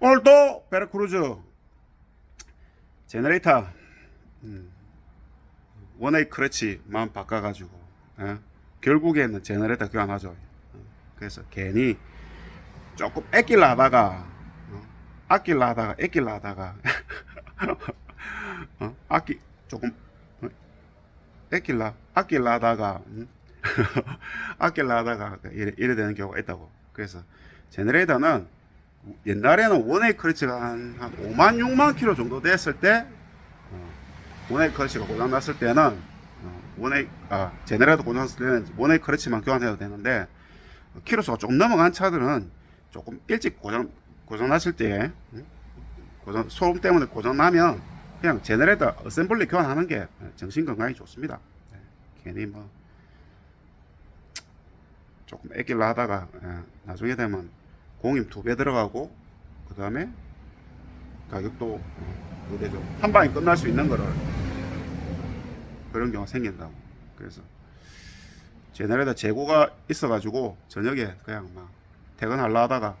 오늘 또 베르크루즈 제너레이터 음, 원웨이 크러치만 바꿔가지고 예? 결국에는 제너레이터 교환하죠. 어, 그래서 괜히 조금 애낄라 하다가 어? 아낄라 하다가 애낄라 하다가 어? 아끼 조금 어? 애낄라 아낄라 하다가 음? 아낄라 하다가 이래, 이래 되는 경우가 있다고. 그래서 제너레이터는 옛날에는 원웨이 크러치가 한, 한 5만 6만 킬로 정도 됐을 때 어, 원웨이 크러치가 고장 났을 때는 어, 원웨이 아 제네레이터 고장 났을 때는 원웨이 크러치만 교환해도 되는데 어, 키로수가 조금 넘어간 차들은 조금 일찍 고장 고장 났을 때 음? 고장 소음 때문에 고장 나면 그냥 제네레이터 어셈블리 교환하는 게 정신 건강에 좋습니다. 네, 괜히 뭐 조금 애길라 하다가 예, 나중에 되면 공임 두 배 들어가고 그 다음에 가격도 어, 그대죠 한 방에 끝날 수 있는 거를 그런 경우가 생긴다고. 그래서 제네레이터 재고가 있어가지고 저녁에 그냥 막 퇴근하려 하다가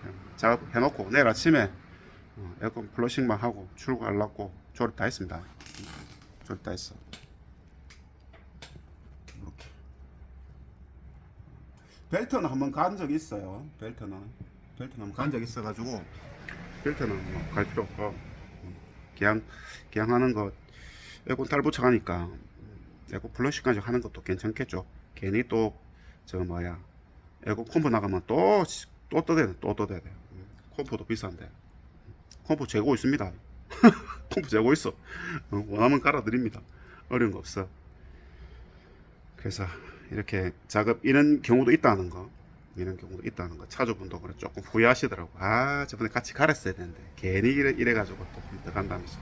그냥 작업 해놓고 내일 아침에 어, 에어컨 플러싱만 하고 출근하려고 조립 다 했습니다. 조립 다 했어 이렇게 벨트는 한번 간 적이 있어요. 벨트는 벨트는 한번 간 적이 있어가지고 벨트는 뭐 갈 필요 없고 음, 그냥 그냥 하는 거 에어컨 탈 음, 에어컨 플러시까지 하는 것도 괜찮겠죠. 괜히 또 저 뭐야 에어컨 콤프 나가면 또또 떠대야 돼, 또 떠대야 돼. 음, 콤프도 비싼데 음, 콤프 재고 있습니다. 콤프 재고 있어. 어, 원하면 깔아드립니다. 어려운 거 없어. 그래서 이렇게 작업 이런 경우도 있다는 거. 이런 경우도 있다는 거. 차주분도 그래 조금 후회하시더라고. 아 저번에 같이 갈았어야 되는데. 괜히 이래, 이래 가지고 또 들어간다면서.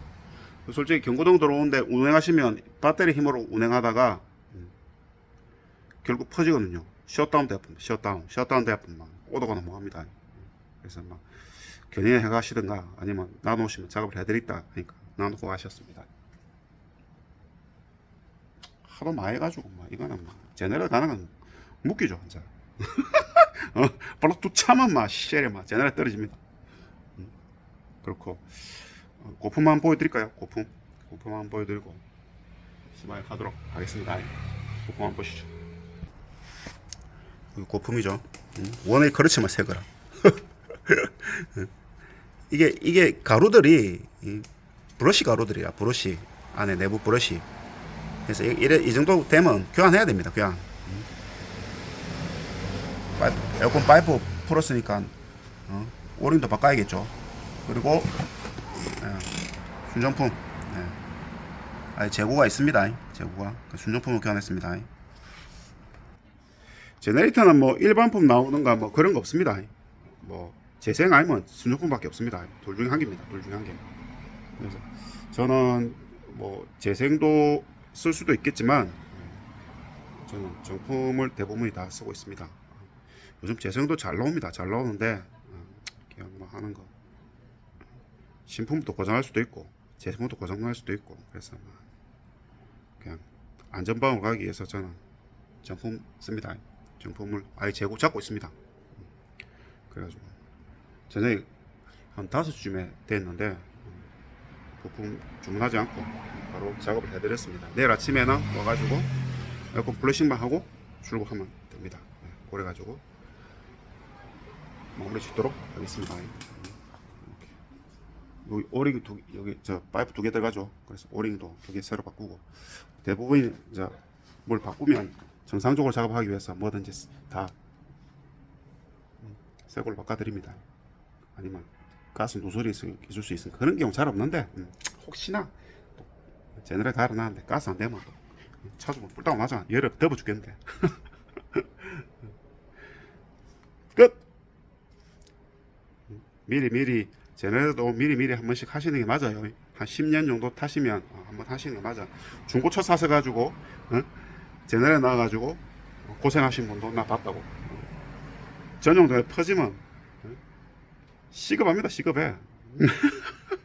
솔직히 경고등 들어오는데 운행하시면 배터리 힘으로 운행하다가 음, 결국 퍼지거든요. 셧다운 돼버립니다 셧다운 셧다운 돼버리면 오도가 넘어갑니다. 그래서 막 견인해 가시든가 아니면 놔놓으시면 작업을 해드리다 하니까 놔놓고 가셨습니다. 하도 많이 해가지고 막 이거는 막 제네럴 가는 건 묶이죠 진짜 어, 바로 두 차만 막 시절에 막 제네럴 떨어집니다. 음, 그렇고 어, 고품만 보여드릴까요? 고품? 고품만 보여드리고 시마에 가도록 하겠습니다. 고품만 보시죠. 이거 고품이죠. 음, 원웨이 커르치만 새 거라. 이게 이게 가루들이 이 브러쉬 가루들이야 브러쉬. 안에 내부 브러쉬 그래서 이, 이래, 이 정도 되면 교환해야 됩니다. 교환. 음. 파이프, 에어컨 파이프 풀었으니까 어, 오링도 바꿔야겠죠. 그리고 예, 순정품 예. 아니, 재고가 있습니다. 재고가 그 순정품을 교환했습니다. 제네레이터는 뭐 일반품 나오는가 뭐 그런 거 없습니다. 뭐 재생 아니면 순정품밖에 없습니다. 둘 중에 한 개입니다. 둘 중에 한 개. 그래서 저는 뭐 재생도 쓸 수도 있겠지만 저는 정품을 대부분이 다 쓰고 있습니다. 요즘 재생도 잘 나옵니다. 잘 나오는데 그냥 뭐 하는 거 신품도 고장할 수도 있고 재생도 고장날 수도 있고 그래서 뭐 그냥 안전방을 가기 위해서 저는 정품 씁니다. 정품을 아예 재고 잡고 있습니다. 그래가지고 저녁에 한 5시쯤에 됐는데 부품 주문하지 않고 바로 작업을 해드렸습니다. 내일 아침에는 와가지고 에어컨 플러싱만 하고 출고하면 됩니다. 네, 그래가지고 마무리 짓도록 하겠습니다. 여기 오링 두 여기 저 파이프 두 개 들어가죠. 그래서 오링도 두 개 새로 바꾸고 대부분 이제 뭘 바꾸면 정상적으로 작업하기 위해서 뭐든지 다 음, 새 걸로 바꿔드립니다. 아니면 가스 누설이 있을, 수 있으니까 그런 경우 잘 없는데 음, 혹시나 또 제너레 달아놨는데 가스 안 되면 또 차주면 불타고 나잖아 열을 덮어 죽겠는데. 끝! 미리 미리 제너레도 미리 미리 한 번씩 하시는 게 맞아요. 한 10년 정도 타시면 어, 한번 하시는 게 맞아. 중고차 사서 가지고 어? 제너레 나와 가지고 고생하신 분도 나 봤다고. 전용도에 퍼지면 시급합니다 시급해